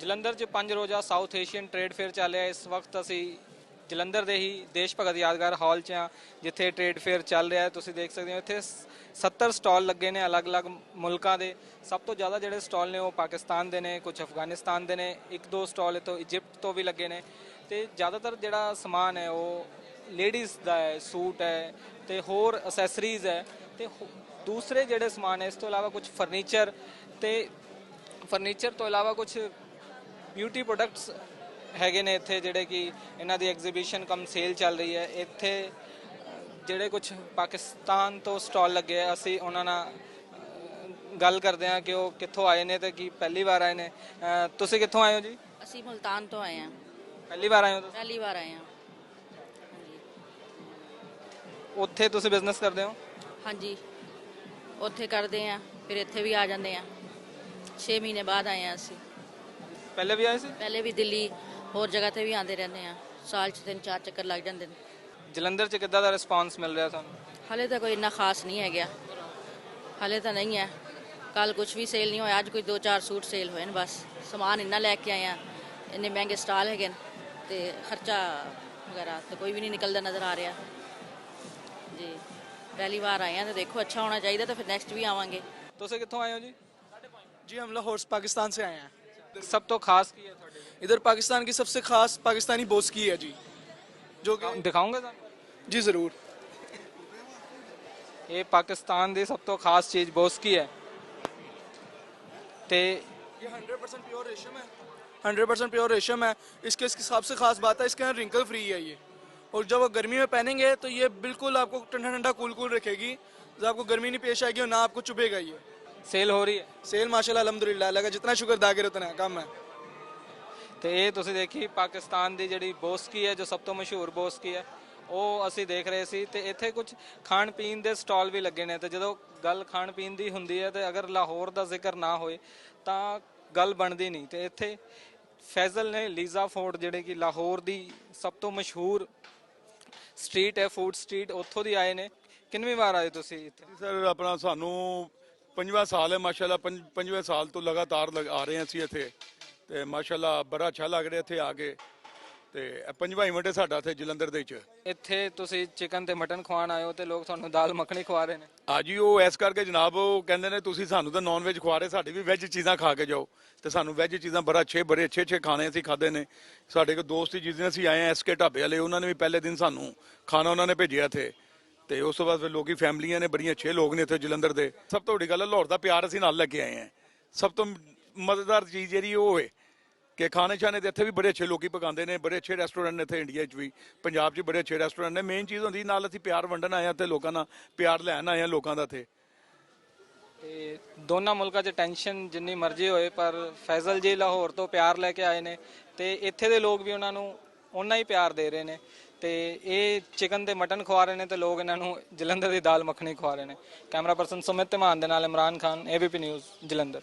ਜਲੰਧਰ 'ਚ ਪੰਜ ਰੋਜ਼ਾ ਸਾਊਥ ਏਸ਼ੀਅਨ ਟ੍ਰੇਡ ਫੇਅਰ ਚੱਲ ਰਿਹਾ ਇਸ ਵਕਤ ਅਸੀਂ ਜਲੰਧਰ ਦੇ ਹੀ ਦੇਸ਼ ਭਗਤ ਯਾਦਗਾਰ ਹਾਲ 'ਚ ਆ ਜਿੱਥੇ ਟ੍ਰੇਡ ਫੇਅਰ ਚੱਲ ਰਿਹਾ ਹੈ। ਤੁਸੀਂ ਦੇਖ ਸਕਦੇ ਹੋ ਇੱਥੇ ਸ- 70 ਸਟਾਲ ਲੱਗੇ ਨੇ ਅਲੱਗ-ਅਲੱਗ ਮੁਲਕਾਂ ਦੇ। ਸਭ ਤੋਂ ਜ਼ਿਆਦਾ ਜਿਹੜੇ ਸਟਾਲ ਨੇ ਉਹ ਪਾਕਿਸਤਾਨ ਦੇ ਨੇ ਕੁਝ ਅਫਗਾਨਿਸਤਾਨ ਦੇ ਨੇ, ਇੱਕ ਦੋ ਸਟਾਲ ਇਥੋਂ ਇਜਿਪਟ ਤੋਂ ਵੀ ਲੱਗੇ ਨੇ। ਤੇ ਜ਼ਿਆਦਾਤਰ ਜਿਹੜਾ ਸਮਾਨ ਹੈ ਉਹ ਲੇਡੀਜ਼ ਦਾ ਹੈ, ਸੂਟ ਹੈ ਤੇ ਹੋਰ ਅਸੈਸਰੀਜ਼ ਹੈ। ਤੇ ਦੂਸਰੇ ਜਿਹੜੇ ਸਮਾਨ ਹੈ, ਇਸ ਤੋਂ ਇਲਾਵਾ ਕੁਝ ਫਰਨੀਚਰ ਤੇ ਫਰਨੀਚਰ ਤੋਂ ਇਲਾਵਾ ਕੁਝ ਬਿਊਟੀ ਪ੍ਰੋਡਕਟਸ ਹੈਗੇ ਨੇ ਇੱਥੇ ਜਿਹੜੇ ਕਿ ਇਹਨਾਂ ਦੀ ਐਗਜ਼ੀਬਿਸ਼ਨ ਕਮ ਸੇਲ ਚੱਲ ਰਹੀ ਹੈ। ਇੱਥੇ ਜਿਹੜੇ ਕੁਝ ਪਾਕਿਸਤਾਨ ਤੋਂ ਸਟਾਲ ਲੱਗੇ ਆ ਅਸੀਂ ਉਹਨਾਂ ਨਾਲ ਗੱਲ ਕਰਦੇ ਹਾਂ ਕਿ ਉਹ ਕਿੱਥੋਂ ਆਏ ਨੇ ਤੇ ਕੀ ਪਹਿਲੀ ਵਾਰ ਆਏ ਨੇ। ਅਹ, ਤੁਸੀਂ ਕਿੱਥੋਂ ਆਏ ਹੋ ਜੀ? ਅਸੀਂ ਮੁਲਤਾਨ ਤੋਂ ਆਏ ਹਾਂ। ਪਹਿਲੀ ਵਾਰ ਆਏ ਹੋ ਤੁਸੀਂ? ਪਹਿਲੀ ਵਾਰ ਆਏ ਹਾਂ। ਉੱਥੇ ਤੁਸੀਂ ਬਿਜ਼ਨਸ ਕਰਦੇ ਹੋ? ਹਾਂਜੀ। ਉੱਥੇ ਕਰਦੇ ਹਾਂ ਫਿਰ ਇੱਥੇ ਵੀ ਆ ਜਾਂਦੇ ਹਾਂ। 6 ਮਹੀਨੇ ਬਾਅਦ ਆਏ ਹਾਂ ਅਸੀਂ। ਪਹਿਲੇ ਵੀ ਆਏ ਸੀ ਪਹਿਲੇ ਵੀ ਦਿੱਲੀ ਹੋਰ ਜਗ੍ਹਾ ਤੇ ਵੀ ਆਉਂਦੇ ਰਹਿੰਦੇ ਹਾਂ ਸਾਲ 'ਚ ਤਿੰਨ ਚਾਰ ਚੱਕਰ ਲੱਗ ਜਾਂਦੇ ਨੇ ਜਲੰਧਰ 'ਚ ਕਿੱਦਾਂ ਦਾ ਰਿਸਪਾਂਸ ਮਿਲ ਰਿਹਾ ਤੁਹਾਨੂੰ ਹਲੇ ਤਾਂ ਕੋਈ ਇੰਨਾ ਖਾਸ ਨਹੀਂ ਹੈਗਾ ਹਲੇ ਤਾਂ ਨਹੀਂ ਹੈ ਕੱਲ ਕੁਝ ਵੀ ਸੇਲ ਨਹੀਂ ਹੋਇਆ ਅੱਜ ਕੋਈ ਦੋ ਚਾਰ ਸੂਟ ਸੇਲ ਹੋਏ ਨੇ ਬਸ ਸਮਾਨ ਇੰਨਾ ਲੈ ਕੇ ਆਏ ਆ ਇੰਨੇ ਮਹਿੰਗੇ ਸਟਾਲ ਹੈਗੇ ਨੇ ਤੇ ਖਰਚਾ ਵਗੈਰਾ ਤੇ ਕੋਈ ਵੀ ਨਹੀਂ ਨਿਕਲਦਾ ਨਜ਼ਰ ਆ ਰਿਹਾ ਜੀ ਪਹਿਲੀ ਵਾਰ ਆਏ ਆ ਤੇ ਦੇਖੋ ਅੱਛਾ ਹੋਣਾ ਚਾਹੀਦਾ ਤਾਂ ਫਿਰ ਨੈਕਸਟ ਵੀ ਆਵਾਂਗੇ ਤੁਸੀਂ ਕਿੱਥੋਂ ਆਏ ਹੋ ਜੀ जी हम लाहौर से पाकिस्तान से आए हैं ਸਭ ਤੋਂ ਖਾਸ ਕੀ ਹੈ ਤੁਹਾਡੇ इधर पाकिस्तान की सबसे खास पाकिस्तानी बोस की है जी जो कि ਦਿਖਾਓਗੇ ਸਾਨੂੰ जी ज़रूर ਇਹ ਪਾਕਿਸਤਾਨ ਦੀ ਸਭ ਤੋਂ ਖਾਸ ਚੀਜ਼ ਬੋਸਕੀ ਹੈ ਤੇ ये 100% प्योर रेशम है 100% प्योर रेशम है इसके इसकी सबसे खास बात है इसके अंदर रिंकल फ्री है ये और जब वो गर्मी में पहनेंगे तो ये बिल्कुल आपको ठंडा ठंडा कूल कूल रखेगी जब आपको गर्मी नहीं पेश आएगी और ना आपको चुभेगा ये ਸੇਲ ਹੋ ਰਹੀ ਹੈ सेल माशाल्लाह अल्हम्दुलिल्लाह लगा जितना शुक्र दागिर उतना है कम है ਤੇ ਇਹ ਤੁਸੀਂ ਦੇਖੀ ਪਾਕਿਸਤਾਨ ਦੀ ਜਿਹੜੀ ਬੋਸਕੀ ਹੈ ਜੋ ਸਭ ਤੋਂ ਮਸ਼ਹੂਰ ਬੋਸਕੀ ਹੈ ਉਹ ਅਸੀਂ ਦੇਖ ਰਹੇ ਸੀ ਤੇ ਇੱਥੇ ਕੁਝ ਖਾਣ ਪੀਣ ਦੇ ਸਟਾਲ ਵੀ ਲੱਗੇ ਨੇ ਤੇ ਜਦੋਂ ਗੱਲ ਖਾਣ ਪੀਣ ਦੀ ਹੁੰਦੀ ਹੈ ਤੇ ਅਗਰ ਲਾਹੌਰ ਦਾ ਜ਼ਿਕਰ ਨਾ ਹੋਏ ਤਾਂ ਗੱਲ ਬਣਦੀ ਨਹੀਂ ਤੇ ਇੱਥੇ ਫੈਜ਼ਲ ਨੇ ਲੀਜ਼ਾ ਫੋਰਡ ਜਿਹੜੇ ਕਿ ਲਾਹੌਰ ਦੀ ਸਭ ਤੋਂ ਮਸ਼ਹੂਰ ਸਟਰੀਟ ਹੈ ਫੂਡ ਸਟਰੀਟ ਉੱਥੋਂ ਦੀ ਆਏ ਨੇ ਕਿੰਨਵੀਂ ਵਾਰ ਆਏ ਤੁਸੀਂ ਇੱਥੇ ਸਰ ਆਪਣਾ ਸਾਨੂੰ ਪੰਜਵਾਂ ਸਾਲ ਹੈ ਮਾਸ਼ਾਅੱਲਾ ਪੰਜ ਪੰਜਵੇਂ ਸਾਲ ਤੋਂ ਲਗਾਤਾਰ ਲਗ- ਆ ਰਹੇ ਹਾਂ ਅਸੀਂ ਇੱਥੇ। ਤੇ ਮਾਸ਼ਾਅੱਲਾ ਬੜਾ ਅੱਛਾ ਲੱਗ ਰਿਹਾ ਇੱਥੇ ਆ ਕੇ। ਤੇ ਇਹ ਪੰਜਵਾਂ ਇਵੈਂਟ ਹੈ ਸਾਡਾ ਇੱਥੇ ਜਲੰਧਰ ਦੇ ਵਿੱਚ। ਇੱਥੇ ਤੁਸੀਂ ਚਿਕਨ ਤੇ ਮਟਨ ਖਵਾਉਣ ਆਏ ਹੋ ਤੇ ਲੋਕ ਤੁਹਾਨੂੰ ਦਾਲ ਮੱਖਣੀ ਖਵਾ ਰਹੇ ਨੇ। ਆਜੀ ਉਹ ਇਸ ਕਰਕੇ ਜਨਾਬ ਉਹ ਕਹਿੰਦੇ ਨੇ ਤੁਸੀਂ ਸਾਨੂੰ ਤਾਂ ਨਾਨ ਵੈਜ ਖਵਾ ਰਹੇ ਸਾਡੀ ਵੀ ਵੈਜ ਚੀਜ਼ਾਂ ਖਾ ਕੇ ਜਾਓ। ਤੇ ਸਾਨੂੰ ਵੈਜ ਚੀਜ਼ਾਂ ਬੜਾ ਅੱਛੇ ਬੜੇ ਅੱਛੇ ਅੱਛੇ ਖਾਣੇ ਅਸੀਂ ਖਾਦੇ ਨੇ। ਸਾਡੇ ਕੋ ਦੋਸਤ ਜਿਸ ਦਿਨ ਅਸੀਂ ਆਏ ਆ ਐਸਕੇ ਢਾਬੇ ਵਾਲੇ ਉਹਨਾਂ ਨੇ ਵੀ ਪਹਿਲੇ ਦਿਨ ਸਾਨੂੰ ਖਾਣਾ ਉਹਨਾਂ ਨੇ ਭੇਜਿਆ ਇੱਥੇ। ਤੇ ਉਸ ਤੋਂ ਬਾਅਦ ਫਿਰ ਲੋਕੀ ਫੈਮਲੀਆਂ ਨੇ, ਬੜੀਆਂ ਅੱਛੇ ਲੋਕ ਨੇ ਇੱਥੇ ਜਲੰਧਰ ਦੇ। ਸਭ ਤੋਂ ਵੱਡੀ ਗੱਲ ਹੈ ਲਾਹੌਰ ਦਾ ਪਿਆਰ ਅਸੀਂ ਨਾਲ ਲੈ ਕੇ ਆਏ ਆ ਸਭ ਤੋਂ ਮਜ਼ੇਦਾਰ ਚੀਜ਼ ਜਿਹੜੀ ਉਹ ਹੈ ਕਿ ਖਾਣੇ ਛਾਣੇ ਦੇ ਇੱਥੇ ਵੀ ਬੜੇ ਅੱਛੇ ਲੋਕੀ ਪਕਾਉਂਦੇ ਨੇ, ਬੜੇ ਅੱਛੇ ਰੈਸਟੋਰੈਂਟ ਨੇ ਇੱਥੇ ਇੰਡੀਆ 'ਚ ਵੀ। ਪੰਜਾਬ 'ਚ ਬੜੇ ਅੱਛੇ ਰੈਸਟੋਰੈਂਟ ਨੇ। ਮੇਨ ਚੀਜ਼ ਹੁੰਦੀ, ਨਾਲ ਅਸੀਂ ਪਿਆਰ ਵੰਡਣ ਆਏ ਆ ਤੇ ਲੋਕਾਂ ਨਾਲ ਪਿਆਰ ਲੈਣ ਆਏ ਆ ਲੋਕਾਂ ਦਾ ਇੱਥੇ। ਤੇ ਦੋਨਾਂ ਮੁਲਕਾਂ 'ਚ ਟੈਨਸ਼ਨ ਜਿੰਨੀ ਮਰਜ਼ੀ ਹੋਏ, ਪਰ ਫੈਜ਼ਲ ਜੀ ਲਾਹੌਰ ਤੋਂ ਪਿਆਰ ਲੈ ਕੇ ਆਏ ਨੇ ਤੇ ਇੱਥੇ ਦੇ ਲੋਕ ਵੀ ਉਹਨਾਂ ਨੂੰ ਓਨਾ ਹੀ ਪਿਆਰ ਦੇ ਰਹੇ ਨੇ। ਤੇ ਇਹ ਚਿਕਨ ਤੇ ਮਟਨ ਖਵਾ ਰਹੇ ਨੇ ਤੇ ਲੋਕ ਇਹਨਾਂ ਨੂੰ ਜਲੰਧਰ ਦੀ ਦਾਲ ਮੱਖਣੀ ਖਵਾ ਰਹੇ ਨੇ। ਕੈਮਰਾ ਪਰਸਨ ਸੁਮਿਤ ਧਮਾਨ ਦੇ ਨਾਲ ਇਮਰਾਨ ਖਾਨ ਏਬੀਪੀ ਨਿਊਜ਼ ਜਲੰਧਰ।